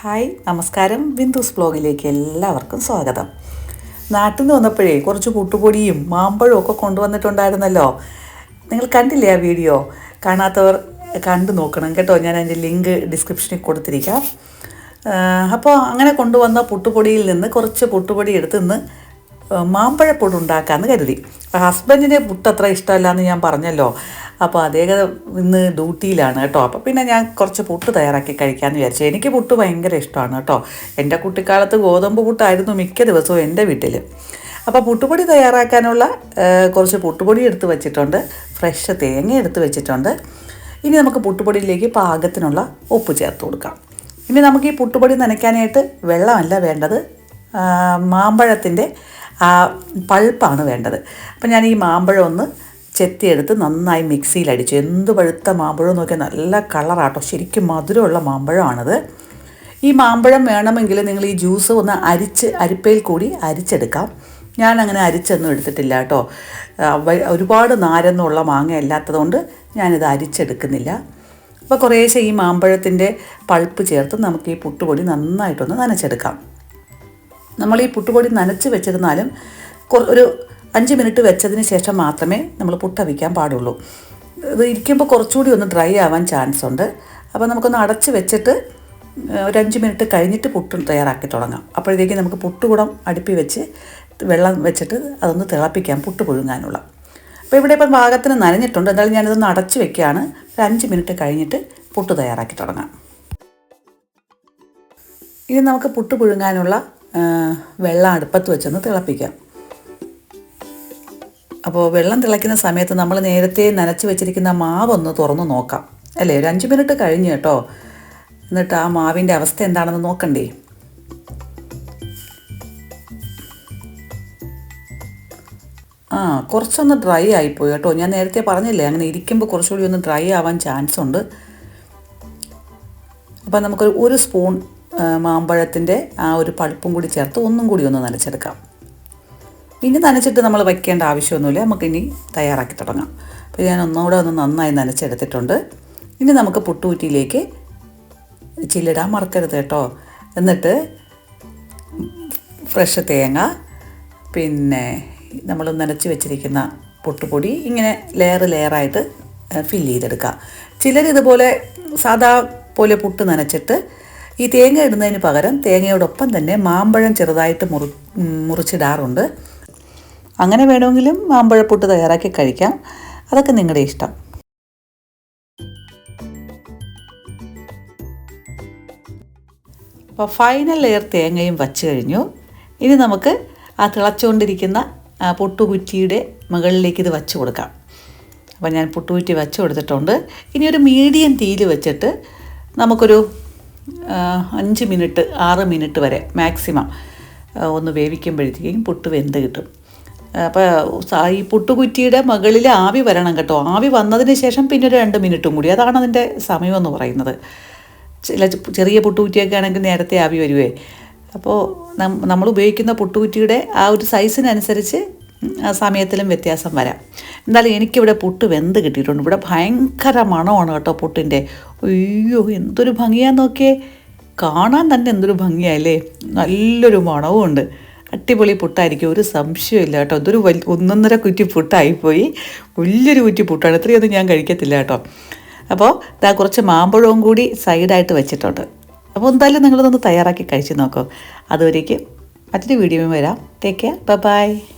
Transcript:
Hi നമസ്കാരം. ബിന്ദുസ് ബ്ലോഗിലേക്ക് എല്ലാവർക്കും സ്വാഗതം. നാട്ടിൽ നിന്ന് വന്നപ്പോഴേ കുറച്ച് പുട്ടുപൊടിയും മാമ്പഴവും ഒക്കെ കൊണ്ടുവന്നിട്ടുണ്ടായിരുന്നല്ലോ. നിങ്ങൾ കണ്ടില്ലേ ആ വീഡിയോ? കാണാത്തവർ കണ്ടു നോക്കണം കേട്ടോ. ഞാൻ അതിന്റെ ലിങ്ക് ഡിസ്ക്രിപ്ഷനിൽ കൊടുത്തിരിക്കാം. അപ്പോൾ അങ്ങനെ കൊണ്ടുവന്ന പുട്ടുപൊടിയിൽ നിന്ന് കുറച്ച് പുട്ടുപൊടി എടുത്ത് ഇന്ന് മാമ്പഴപ്പൊടി ഉണ്ടാക്കാമെന്ന് കരുതി. ഹസ്ബൻഡിന് പുട്ട് അത്ര ഇഷ്ടമല്ല എന്ന് ഞാൻ പറഞ്ഞല്ലോ. അപ്പോൾ അദ്ദേഹം ഇന്ന് ഡ്യൂട്ടിയിലാണ് കേട്ടോ. അപ്പോൾ പിന്നെ ഞാൻ കുറച്ച് പുട്ട് തയ്യാറാക്കി കഴിക്കാമെന്ന് വിചാരിച്ചു. എനിക്ക് പുട്ട് ഭയങ്കര ഇഷ്ടമാണ് കേട്ടോ. എന്റെ കുട്ടിക്കാലത്ത് ഗോതമ്പ് പുട്ടായിരുന്നു മിക്ക ദിവസവും എന്റെ വീട്ടിൽ അപ്പോൾ പുട്ടുപൊടി തയ്യാറാക്കാനുള്ള കുറച്ച് പുട്ടുപൊടി എടുത്ത് വെച്ചിട്ടുണ്ട്. ഫ്രഷ് തേങ്ങ എടുത്ത് വെച്ചിട്ടുണ്ട്. ഇനി നമുക്ക് പുട്ടുപൊടിയിലേക്ക് പാകത്തിനുള്ള ഉപ്പ് ചേർത്ത് കൊടുക്കാം. ഇനി നമുക്ക് ഈ പുട്ടുപൊടി നനയ്ക്കാനായിട്ട് വെള്ളമല്ല വേണ്ടത്. മാമ്പഴത്തിന്റെ ആ പൾപ്പാണ് വേണ്ടത്. അപ്പം ഞാൻ ഈ മാമ്പഴം ഒന്ന് ചെത്തിയെടുത്ത് നന്നായി മിക്സിയിൽ അടിച്ചു എന്ത് പഴുത്ത മാമ്പഴം നോക്കിയാൽ നല്ല കളറാട്ടോ. ശരിക്കും മധുരമുള്ള മാമ്പഴമാണത്. ഈ മാമ്പഴം വേണമെങ്കിൽ നിങ്ങൾ ഈ ജ്യൂസ് ഒന്ന് അരിച്ച് അരിപ്പയിൽ കൂടി അരിച്ചെടുക്കാം. ഞാൻ അങ്ങനെ അരിച്ചൊന്നും എടുത്തിട്ടില്ല കേട്ടോ. ഒരുപാട് നാരെന്നുള്ള മാങ്ങ അല്ലാത്തതുകൊണ്ട് ഞാനിത് അരിച്ചെടുക്കുന്നില്ല. അപ്പോൾ കുറേശ്ശെ ഈ മാമ്പഴത്തിന്റെ പൾപ്പ് ചേർത്ത് നമുക്ക് ഈ പുട്ടുപൊടി നന്നായിട്ടൊന്ന് നനച്ചെടുക്കാം. നമ്മൾ ഈ പുട്ടുപൊടി നനച്ച് വെച്ചിരുന്നാലും ഒരു അഞ്ച് മിനിറ്റ് വെച്ചതിന് ശേഷം മാത്രമേ നമ്മൾ പുട്ടവിക്കാൻ പാടുള്ളൂ. ഇത് ഇരിക്കുമ്പോൾ കുറച്ചുകൂടി ഒന്ന് ഡ്രൈ ആവാൻ ചാൻസ് ഉണ്ട്. അപ്പോൾ നമുക്കൊന്ന് അടച്ച് വെച്ചിട്ട് ഒരു അഞ്ച് മിനിറ്റ് കഴിഞ്ഞിട്ട് പുട്ട് തയ്യാറാക്കി തുടങ്ങാം. അപ്പോഴത്തേക്ക് നമുക്ക് പുട്ടുകുടം അടുപ്പി വെച്ച് വെള്ളം വെച്ചിട്ട് അതൊന്ന് തിളപ്പിക്കാം പുട്ട് പുഴുങ്ങാനുള്ള. അപ്പോൾ ഇവിടെ ഇപ്പം പാകത്തിന് നനഞ്ഞിട്ടുണ്ട്. എന്തായാലും ഞാനിതൊന്ന് അടച്ച് വെക്കുകയാണ്. ഒരു അഞ്ച് മിനിറ്റ് കഴിഞ്ഞിട്ട് പുട്ട് തയ്യാറാക്കി തുടങ്ങാം. ഇനി നമുക്ക് പുട്ട് പുഴുങ്ങാനുള്ള വെള്ളം അടുപ്പത്ത് വെച്ചൊന്ന് തിളപ്പിക്കാം. അപ്പോൾ വെള്ളം തിളയ്ക്കുന്ന സമയത്ത് നമ്മൾ നേരത്തെ നനച്ച് വെച്ചിരിക്കുന്ന മാവൊന്ന് തുറന്ന് നോക്കാം. അല്ലേ? ഒരു അഞ്ച് മിനിറ്റ് കഴിഞ്ഞ് കേട്ടോ. എന്നിട്ട് ആ മാവിന്റെ അവസ്ഥ എന്താണെന്ന് നോക്കണ്ടേ? ആ കുറച്ചൊന്ന് ഡ്രൈ ആയിപ്പോയി കേട്ടോ. ഞാൻ നേരത്തെ പറഞ്ഞില്ലേ അങ്ങനെ ഇരിക്കുമ്പോൾ കുറച്ചുകൂടി ഒന്ന് ഡ്രൈ ആവാൻ ചാൻസ് ഉണ്ട് അപ്പം നമുക്കൊരു ഒരു സ്പൂൺ മാമ്പഴത്തിന്റെ ആ ഒരു പൾപ്പും കൂടി ചേർത്ത് ഒന്നും കൂടി ഒന്ന് നനച്ചെടുക്കാം. ഇനി നനച്ചിട്ട് നമ്മൾ വയ്ക്കേണ്ട ആവശ്യമൊന്നുമില്ല. നമുക്കിനി തയ്യാറാക്കി തുടങ്ങാം. അപ്പോൾ ഞാൻ ഒന്നുകൂടെ ഒന്ന് നന്നായി നനച്ചെടുത്തിട്ടുണ്ട്. ഇനി നമുക്ക് പുട്ടുകുറ്റിയിലേക്ക് ചില്ലിടാൻ മറക്കരുത് കേട്ടോ. എന്നിട്ട് ഫ്രഷ് തേങ്ങ പിന്നെ നമ്മൾ നനച്ച് വെച്ചിരിക്കുന്ന പുട്ടുപൊടി ഇങ്ങനെ ലെയർ ലെയറായിട്ട് ഫില്ല് ചെയ്തെടുക്കുക ചിലർ ഇതുപോലെ സാധാ പോലെ പുട്ട് നനച്ചിട്ട് ഈ തേങ്ങ ഇടുന്നതിന് പകരം തേങ്ങയോടൊപ്പം തന്നെ മാമ്പഴം ചെറുതായിട്ട് മുറി മുറിച്ചിടാറുണ്ട്. അങ്ങനെ വേണമെങ്കിലും മാമ്പഴപ്പൊട്ട് തയ്യാറാക്കി കഴിക്കാം. അതൊക്കെ നിങ്ങളുടെ ഇഷ്ടം. അപ്പോൾ ഫൈനൽ ലെയർ തേങ്ങയും വച്ച് കഴിഞ്ഞു. ഇനി നമുക്ക് ആ തിളച്ചുകൊണ്ടിരിക്കുന്ന പുട്ടുകുറ്റിയുടെ മുകളിലേക്ക് ഇത് വച്ച് കൊടുക്കാം. അപ്പോൾ ഞാൻ പുട്ടുകുറ്റി വച്ച് കൊടുത്തിട്ടുണ്ട്. ഇനി ഒരു മീഡിയം തീയിൽ വെച്ചിട്ട് നമുക്കൊരു അഞ്ച് മിനിറ്റ് ആറ് മിനിറ്റ് വരെ മാക്സിമം ഒന്ന് വേവിക്കുമ്പോഴത്തേക്കും പുട്ട് വെന്ത് കിട്ടും. അപ്പോൾ ഈ പുട്ടുകുറ്റിയുടെ മുകളിൽ ആവി വരണം കേട്ടോ. ആവി വന്നതിന് ശേഷം പിന്നെ ഒരു രണ്ട് മിനിറ്റും കൂടി. അതാണ് അതിന്റെ സമയമെന്ന് പറയുന്നത്. ചില ചെറിയ പുട്ടുകുറ്റിയൊക്കെ ആണെങ്കിൽ നേരത്തെ ആവി വരുവേ. അപ്പോൾ നമ്മൾ ഉപയോഗിക്കുന്ന പുട്ടുകുറ്റിയുടെ ആ ഒരു സൈസിനനുസരിച്ച് സമയത്തിലും വ്യത്യാസം വരാം. എന്തായാലും എനിക്കിവിടെ പുട്ട് വെന്ത് കിട്ടിയിട്ടുണ്ട്. ഇവിടെ ഭയങ്കര മണമാണ് കേട്ടോ പുട്ടിന്റെ. അയ്യോ എന്തൊരു ഭംഗിയാന്ന് നോക്കിയേ. കാണാൻ തന്നെ എന്തൊരു ഭംഗിയല്ലേ നല്ലൊരു മണവും ഉണ്ട്. അടിപൊളി പുട്ടായിരിക്കും. ഒരു സംശയമില്ല കേട്ടോ. ഇതൊരു വലിയ ഒന്നൊന്നര കുറ്റി പുട്ടായിപ്പോയി. വലിയൊരു കുറ്റി പുട്ടാണ്. ഇത്രയൊന്നും ഞാൻ കഴിക്കത്തില്ല കേട്ടോ. അപ്പോൾ ഇതാ കുറച്ച് മാമ്പഴവും കൂടി സൈഡായിട്ട് വെച്ചിട്ടുണ്ട്. അപ്പോൾ എന്തായാലും നിങ്ങളിതൊന്ന് തയ്യാറാക്കി കഴിച്ച് നോക്കൂ. അതുവരേക്കും മറ്റൊരു വീഡിയോയും വരാം. Take care. ബൈ.